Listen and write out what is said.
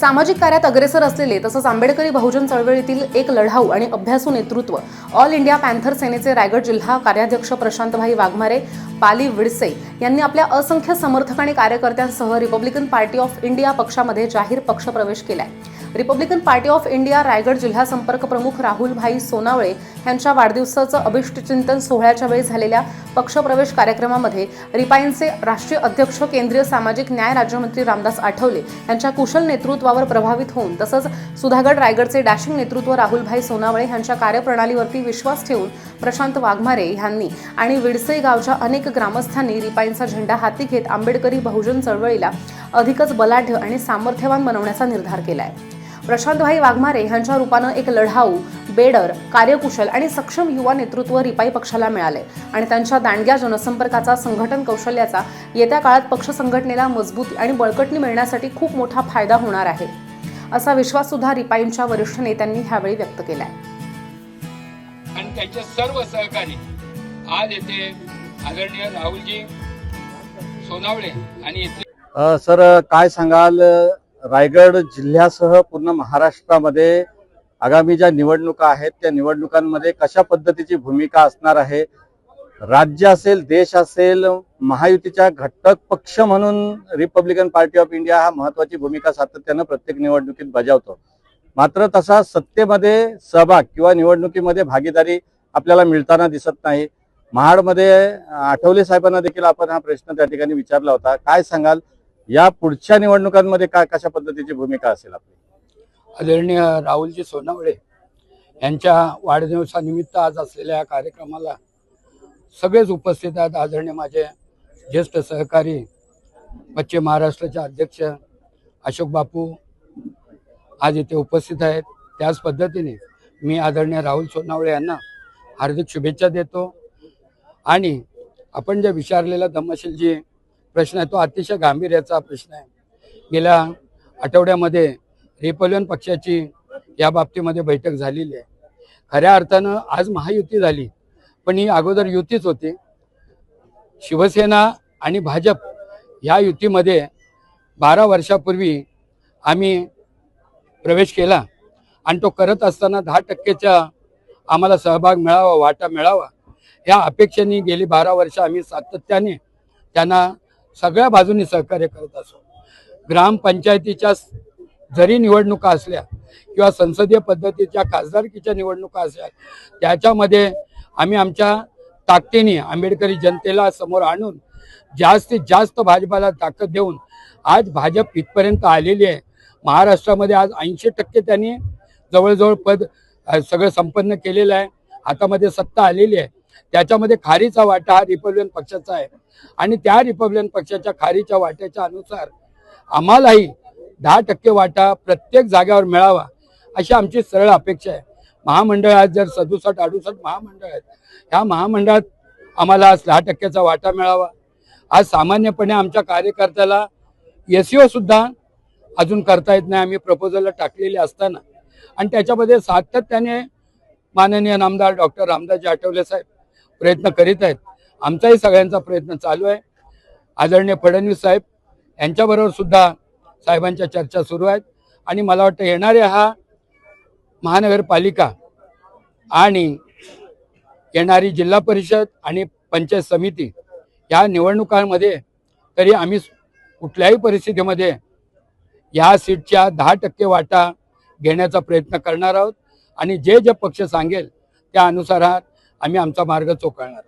सामाजिक कार्यात अग्रेसर असलेले तसंच आंबेडकरी बहुजन चळवळीतील एक लढाऊ आणि अभ्यासू नेतृत्व ऑल इंडिया पॅन्थर सेनेचे रायगड जिल्हा कार्याध्यक्ष प्रशांतभाई वाघमारे पाली विडसे यांनी आपल्या असंख्य समर्थक आणि कार्यकर्त्यांसह रिपब्लिकन पार्टी ऑफ इंडिया पक्षामध्ये जाहीर पक्षप्रवेश केलाय. Republican Party of India Raigad जिल्हा संपर्क प्रमुख राहुलभाई सोनावळे यांच्या वाढदिवसाचं अभिष्टचिंतन सोहळ्याच्या वेळी झालेल्या पक्षप्रवेश कार्यक्रमामध्ये रिपाईनचे राष्ट्रीय अध्यक्ष केंद्रीय सामाजिक न्याय राज्यमंत्री रामदास आठवले यांच्या कुशल नेतृत्वावर प्रभावित होऊन तसंच सुधागड रायगडचे डॅशिंग नेतृत्व राहुलभाई सोनावळे यांच्या कार्यप्रणालीवरती विश्वास ठेवून प्रशांत वाघमारे यांनी आणि विडसे गावच्या अनेक ग्रामस्थांनी रिपाईनचा झेंडा हाती घेत आंबेडकरी बहुजन चळवळीला अधिकच बलाढ्य आणि सामर्थ्यवान बनवण्याचा निर्धार केला आहे प्रशांतभाई वाघमारे यांच्या रूपानं एक लढाऊ बेडर कार्यकुशल आणि सक्षम युवा नेतृत्व रिपाई पक्षाला मिळाले. आणि त्यांच्या दांडग्या जनसंपर्काचा संघटन कौशल्याचा येत्या काळात पक्ष संघटनेला मजबूती आणि बळकटणी मिळण्यासाठी खूप मोठा फायदा होणार आहे असा विश्वास सुद्धा रिपाईंच्या वरिष्ठ नेत्यांनी ह्यावेळी व्यक्त केलाय. आणि त्यांचे सर्व सहकारी आज येथे आदरणीय राहुलजी सोनावळे आणि सर काय सांगाल? रायगड जिल्ह्यासह पूर्ण महाराष्ट्रामध्ये आगामी ज्या निवडणुका आहेत त्या निवडणुकांमध्ये कशा पद्धतीची भूमिका असणार आहे? राज्य असेल देश असेल महायुतीच्या घटक पक्ष म्हणून रिपब्लिकन पार्टी ऑफ इंडिया हा महत्वाची भूमिका सातत्यानं प्रत्येक निवडणुकीत बजावतो. मात्र तसा सत्तेमध्ये सहभाग किंवा निवडणुकीमध्ये भागीदारी आपल्याला मिळताना दिसत नाही. महाडमध्ये आठवले साहेबांना देखील आपण हा प्रश्न त्या ठिकाणी विचारला होता. काय सांगाल? या पुढच्या निवडणुकांमध्ये काय कशा पद्धतीची भूमिका असेल आपली? आदरणीय राहुलजी सोनावळे यांच्या वाढदिवसानिमित्त आज असलेल्या या कार्यक्रमाला सगळेच उपस्थित आहेत आदरणीय माझे ज्येष्ठ सहकारी पश्चिम महाराष्ट्राचे अध्यक्ष अशोक बापू आज इथे उपस्थित आहेत. त्याच पद्धतीने मी आदरणीय राहुल सोनावळे यांना हार्दिक शुभेच्छा देतो. आणि आपण जे विचारलेला धम्मशीलजी प्रश्न आहे. तो अतिशय गांभीर्याचा प्रश्न आहे. गेल्या आठवड्यामध्ये रिपब्लिकन पक्षाची या बाबतीमध्ये बैठक झालेली आहे. खऱ्या अर्थानं आज महायुती झाली पण ही अगोदर युतीच होती. शिवसेना आणि भाजप ह्या युतीमध्ये बारा वर्षापूर्वी आम्ही प्रवेश केला आणि तो करत असताना दहा टक्केचा आम्हाला सहभाग मिळावा वाटा मिळावा या अपेक्षेने गेली बारा वर्ष आम्ही सातत्याने त्यांना सगळ्या बाजूनी सहकार्य करत असो. ग्रामपंचायतीच्या जरी निवडणुका असल्या किंवा संसदीय पद्धतीच्या खासदारकीच्या निवडणुका असल्या त्याच्यामध्ये आम्ही आमच्या ताकदीने आंबेडकरी जनतेला समोर आणून जास्तीत जास्त भाजपाला ताकद देऊन आज भाजप इथपर्यंत आलेली आहे. महाराष्ट्रामध्ये आज ऐंशी टक्के त्यांनी जवळजवळ पद सगळं संपन्न केलेलं आहे. हातामध्ये सत्ता आलेली आहे. त्याच्यामध्ये खारीचा वाटा हा रिपब्लिकन पक्षाचा आहे. आणि त्या रिपब्लिकन पक्षाच्या खारीच्या वाट्याच्या अनुसार आम्हालाही दहा टक्के वाटा प्रत्येक जागेवर मिळावा अशी आमची सरळ अपेक्षा आहे. महामंडळ आज जर सदुसष्ट अडुसष्ट महामंडळ आहेत ह्या महामंडळात आम्हाला आज दहा टक्क्याचा वाटा मिळावा. आज सामान्यपणे आमच्या कार्यकर्त्याला एस सुद्धा अजून करता येत नाही. आम्ही प्रपोजलला टाकलेले असताना. आणि त्याच्यामध्ये सातत्याने माननीय नामदार डॉक्टर रामदासजी आठवले साहेब प्रयत्न करीत आहेत. आमचाही सगळ्यांचा प्रयत्न चालू आहे. आदरणीय फडणवीस साहेब यांच्याबरोबर सुद्धा साहेबांच्या चर्चा सुरू आहेत. आणि मला वाटतं येणारे हा महानगरपालिका आणि येणारी जिल्हा परिषद आणि पंचायत समिती या निवडणुकांमध्ये तरी आम्ही कुठल्याही परिस्थितीमध्ये या सीटच्या दहा टक्के वाटा घेण्याचा प्रयत्न करणार आहोत. आणि जे जे पक्ष सांगेल त्या अनुसार आम्ही आमचा मार्ग चोकळणार आहोत.